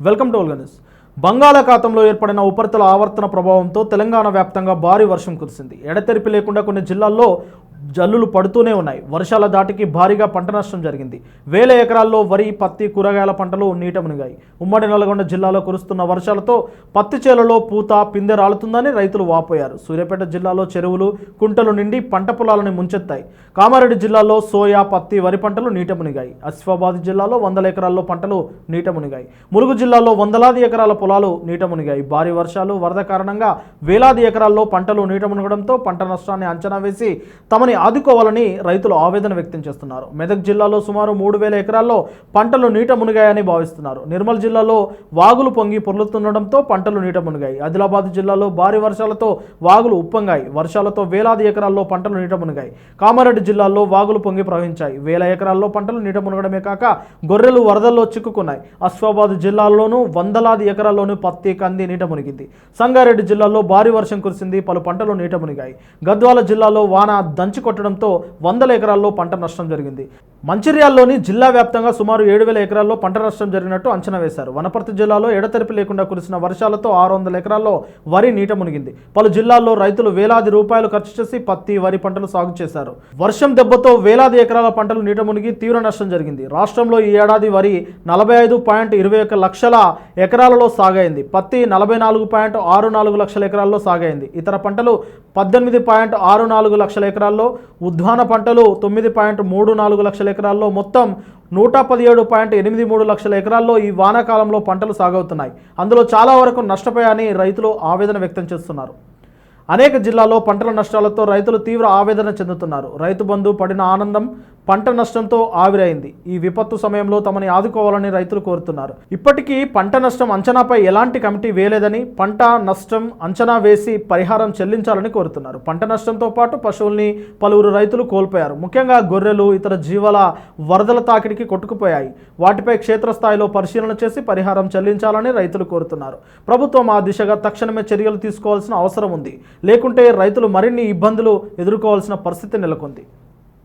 Welcome to ఓల్గనిస్ బంగాళాఖాతంలో ఏర్పడిన ఉపరితల ఆవర్తన ప్రభావంతో తెలంగాణ వ్యాప్తంగా భారీ వర్షం కురిసింది. ఎడతెరిపి లేకుండా కొన్ని జిల్లాల్లో జల్లులు పడుతూనే ఉన్నాయి. వర్షాల దాటికి భారీగా పంట నష్టం జరిగింది. వేల ఎకరాల్లో వరి పత్తి కూరగాయల పంటలు నీట మునిగాయి. ఉమ్మడి నల్గొండ జిల్లాలో కురుస్తున్న వర్షాలతో పత్తి చేలలో పూత పిందె రాలుతుందని రైతులు వాపోయారు. సూర్యాపేట జిల్లాలో చెరువులు కుంటలు నిండి పంట పొలాలను ముంచెత్తాయి. కామారెడ్డి జిల్లాలో సోయా పత్తి వరి పంటలు నీట మునిగాయి. ఆసిఫాబాద్ జిల్లాలో వందల ఎకరాల్లో పంటలు నీట మునిగాయి. ములుగు జిల్లాలో వందలాది ఎకరాల పొలాలు నీట మునిగాయి. భారీ వర్షాలు వరద కారణంగా వేలాది ఎకరాల్లో పంటలు నీట మునగడంతో పంట నష్టాన్ని అంచనా వేసి తమని ఆదుకోవాలని రైతులు ఆవేదన వ్యక్తం చేస్తున్నారు. మెదక్ జిల్లాలో సుమారు మూడు వేల ఎకరాల్లో పంటలు నీట మునిగాయని భావిస్తున్నారు. నిర్మల్ జిల్లాలో వాగులు పొంగి పొర్లుతుండడంతో పంటలు నీట మునిగాయి. ఆదిలాబాద్ జిల్లాలో భారీ వర్షాలతో వాగులు ఉప్పొంగాయి. వర్షాలతో వేలాది ఎకరాల్లో పంటలు నీట మునిగాయి. కామారెడ్డి జిల్లాలో వాగులు పొంగి ప్రవహించాయి. వేల ఎకరాల్లో పంటలు నీట మునగడమే కాక గొర్రెలు వరదల్లో చిక్కుకున్నాయి. అశ్వాబాద్ జిల్లాలోనూ వందలాది ఎకరాల్లోనూ పత్తి కంది నీట మునిగింది. సంగారెడ్డి జిల్లాలో భారీ వర్షం కురిసింది. పలు పంటలు నీట మునిగాయి. గద్వాల జిల్లాలో వాన దంచి కొట్టడంతో వందల ఎకరాల్లో పంట నష్టం జరిగింది. మంచిర్యాల్లోని జిల్లా వ్యాప్తంగా సుమారు ఏడు వేల ఎకరాల్లో పంట నష్టం జరిగినట్టు అంచనా వేశారు. వనపర్తి జిల్లాలో ఎడతెరిపి లేకుండా కురిసిన వర్షాలతో ఆరు వందల ఎకరాల్లో వరి నీట మునిగింది. పలు జిల్లాల్లో రైతులు వేలాది రూపాయలు ఖర్చు చేసి పత్తి వరి పంటలు సాగు చేశారు. వర్షం దెబ్బతో వేలాది ఎకరాల పంటలు నీట మునిగి తీవ్ర నష్టం జరిగింది. రాష్ట్రంలో ఈ ఏడాది వరి నలభై ఐదు పాయింట్ ఇరవై ఒక్క లక్షల ఎకరాలలో సాగైంది. పత్తి నలభై నాలుగు పాయింట్ ఆరు నాలుగు లక్షల ఎకరాల్లో సాగైంది. ఇతర పంటలు పద్దెనిమిది పాయింట్ ఆరు నాలుగు లక్షల ఎకరాల్లో ఉద్వాన పంటలు తొమ్మిది పాయింట్ మూడు నాలుగు లక్షల ఎకరాల్లో మొత్తం నూట పదిహేడు పాయింట్ ఎనిమిది మూడు లక్షల ఎకరాల్లో ఈ వానాకాలంలో పంటలు సాగవుతున్నాయి. అందులో చాలా వరకు నష్టపోయాయని రైతులు ఆవేదన వ్యక్తం చేస్తున్నారు. అనేక జిల్లాల్లో పంటల నష్టాలతో రైతులు తీవ్ర ఆవేదన చెందుతున్నారు. రైతు బంధు పడిన ఆనందం పంట నష్టంతో ఆవిరైంది. ఈ విపత్తు సమయంలో తమని ఆదుకోవాలని రైతులు కోరుతున్నారు. ఇప్పటికీ పంట నష్టం అంచనాపై ఎలాంటి కమిటీ వేయలేదని పంట నష్టం అంచనా వేసి పరిహారం చెల్లించాలని కోరుతున్నారు. పంట నష్టంతో పాటు పశువుల్ని పలువురు రైతులు కోల్పోయారు. ముఖ్యంగా గొర్రెలు ఇతర జీవాల వరదల తాకిడికి కొట్టుకుపోయాయి. వాటిపై క్షేత్రస్థాయిలో పరిశీలన చేసి పరిహారం చెల్లించాలని రైతులు కోరుతున్నారు. ప్రభుత్వం ఆ దిశగా తక్షణమే చర్యలు తీసుకోవాల్సిన అవసరం ఉంది. లేకుంటే రైతులు మరిన్ని ఇబ్బందులు ఎదుర్కోవాల్సిన పరిస్థితి నెలకొంది.